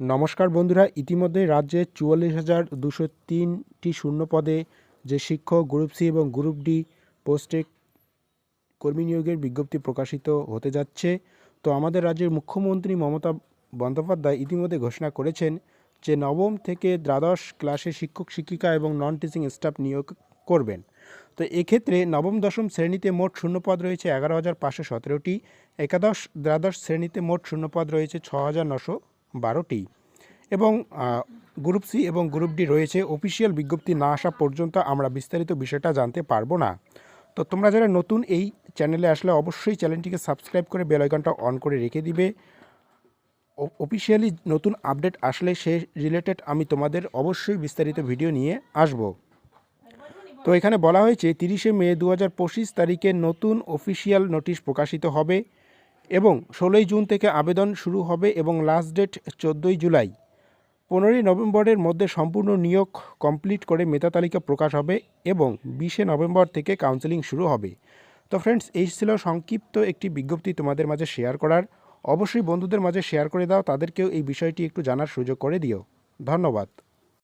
নমস্কার বন্ধুরা, ইতিমধ্যে রাজ্যে চুয়াল্লিশ হাজার দুশো তিনটি শূন্য পদে যে শিক্ষক গ্রুপ সি এবং গ্রুপ ডি পোস্টে কর্মী নিয়োগের বিজ্ঞপ্তি প্রকাশিত হতে যাচ্ছে। তো আমাদের রাজ্যের মুখ্যমন্ত্রী মমতা বন্দ্যোপাধ্যায় ইতিমধ্যে ঘোষণা করেছেন যে নবম থেকে দ্বাদশ ক্লাসে শিক্ষক, শিক্ষিকা এবং নন টিচিং স্টাফ নিয়োগ করবেন। তো এক্ষেত্রে নবম, দশম শ্রেণীতে মোট শূন্যপদ রয়েছে এগারো হাজার পাঁচশো সতেরোটি। একাদশ, দ্বাদশ শ্রেণীতে মোট শূন্যপদ রয়েছে ছ হাজার নশো বারোটি এবং গ্রুপ সি এবং গ্রুপ ডি রয়েছে। অফিসিয়াল বিজ্ঞপ্তি না আসা পর্যন্ত আমরা বিস্তারিত বিষয়টা জানতে পারব না। তো তোমরা যারা নতুন এই চ্যানেলে আসলে অবশ্যই চ্যানেলটিকে সাবস্ক্রাইব করে বেল আইকনটা অন করে রেখে দিবে। অফিসিয়ালি নতুন আপডেট আসলে সে রিলেটেড আমি তোমাদের অবশ্যই বিস্তারিত ভিডিও নিয়ে আসব। তো এখানে বলা হয়েছে, তিরিশে মে দু হাজার পঁচিশ তারিখে নতুন অফিসিয়াল নোটিশ প্রকাশিত হবে। এবং ষোলোই জুন থেকে আবেদন শুরু হবে এবং লাস্ট ডেট চোদ্দোই জুলাই। পনেরোই নভেম্বরের মধ্যে সম্পূর্ণ নিয়োগ কমপ্লিট করে মেধা তালিকা প্রকাশ হবে এবং বিশে নভেম্বর থেকে কাউন্সেলিং শুরু হবে। তো ফ্রেন্ডস এই ছিল সংক্ষিপ্ত একটি বিজ্ঞপ্তি তোমাদের মাঝে শেয়ার করার। অবশ্যই বন্ধুদের মাঝে শেয়ার করে দাও, তাদেরকেও এই বিষয়টি একটু জানার সুযোগ করে দিও। ধন্যবাদ।